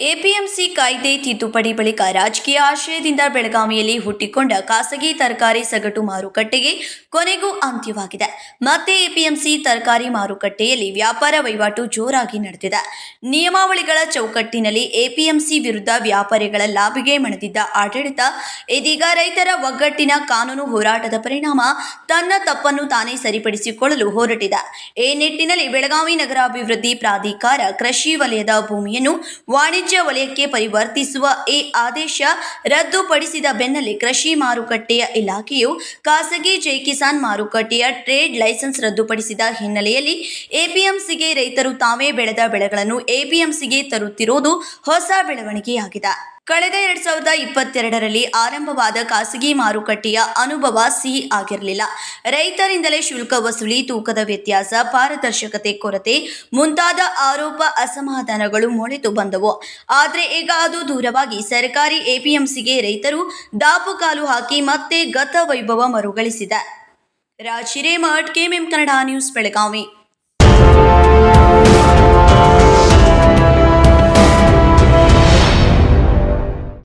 APMC ಕಾಯ್ದೆ ತಿದ್ದುಪಡಿ ಬಳಿಕ ರಾಜಕೀಯ ಆಶಯದಿಂದ ಬೆಳಗಾವಿಯಲ್ಲಿ ಹುಟ್ಟಿಕೊಂಡ ಖಾಸಗಿ ತರಕಾರಿ ಸಗಟು ಮಾರುಕಟ್ಟೆಗೆ ಕೊನೆಗೂ ಅಂತ್ಯವಾಗಿದೆ. ಮತ್ತೆ ಎಪಿಎಂಸಿ ತರಕಾರಿ ಮಾರುಕಟ್ಟೆಯಲ್ಲಿ ವ್ಯಾಪಾರ ವಹಿವಾಟು ಜೋರಾಗಿ ನಡೆದಿದೆ. ನಿಯಮಾವಳಿಗಳ ಚೌಕಟ್ಟಿನಲ್ಲಿ ಎಪಿಎಂಸಿ ವಿರುದ್ಧ ವ್ಯಾಪಾರಿಗಳ ಲಾಭಿಗೆ ಮಣದಿದ್ದ ಆಡಳಿತ, ಇದೀಗ ರೈತರ ಒಗ್ಗಟ್ಟಿನ ಕಾನೂನು ಹೋರಾಟದ ಪರಿಣಾಮ ತನ್ನ ತಪ್ಪನ್ನು ತಾನೇ ಸರಿಪಡಿಸಿಕೊಳ್ಳಲು ಹೊರಟಿದೆ. ಈ ನಿಟ್ಟಿನಲ್ಲಿ ಬೆಳಗಾವಿ ನಗರಾಭಿವೃದ್ಧಿ ಪ್ರಾಧಿಕಾರ ಕೃಷಿ ವಲಯದ ಭೂಮಿಯನ್ನು ವಾಣಿಜ್ಯ ವಲಯಕ್ಕೆ ಪರಿವರ್ತಿಸುವ ಈ ಆದೇಶ ರದ್ದುಪಡಿಸಿದ ಬೆನ್ನಲ್ಲೇ ಕೃಷಿ ಮಾರುಕಟ್ಟೆಯ ಇಲಾಖೆಯು ಖಾಸಗಿ ಜೈ ಕಿಸಾನ್ ಮಾರುಕಟ್ಟೆಯ ಟ್ರೇಡ್ ಲೈಸೆನ್ಸ್ ರದ್ದುಪಡಿಸಿದ ಹಿನ್ನೆಲೆಯಲ್ಲಿ ಎಪಿಎಂಸಿಗೆ ರೈತರು ತಾವೇ ಬೆಳೆದ ಬೆಳೆಗಳನ್ನು ಎಪಿಎಂಸಿಗೆ ತರುತ್ತಿರುವುದು ಹೊಸ ಬೆಳವಣಿಗೆಯಾಗಿದೆ. ಕಳೆದ ಎರಡ್ ಸಾವಿರದ ಇಪ್ಪತ್ತೆರಡರಲ್ಲಿ ಆರಂಭವಾದ ಖಾಸಗಿ ಮಾರುಕಟ್ಟೆಯ ಅನುಭವ ಸಿಹಿ ಆಗಿರಲಿಲ್ಲ. ರೈತರಿಂದಲೇ ಶುಲ್ಕ ವಸೂಲಿ, ತೂಕದ ವ್ಯತ್ಯಾಸ, ಪಾರದರ್ಶಕತೆ ಕೊರತೆ ಮುಂತಾದ ಆರೋಪ ಅಸಮಾಧಾನಗಳು ಮೊಳೆತು ಬಂದವು. ಆದರೆ ಈಗ ಅದು ದೂರವಾಗಿ ಸರ್ಕಾರಿ ಎಪಿಎಂಸಿಗೆ ರೈತರು ದಾಪುಕಾಲು ಹಾಕಿ ಮತ್ತೆ ಗತ ವೈಭವ ಮರುಗಳಿಸಿದೆ. Raj Hiremath, KMM Kannada news, Belagavi.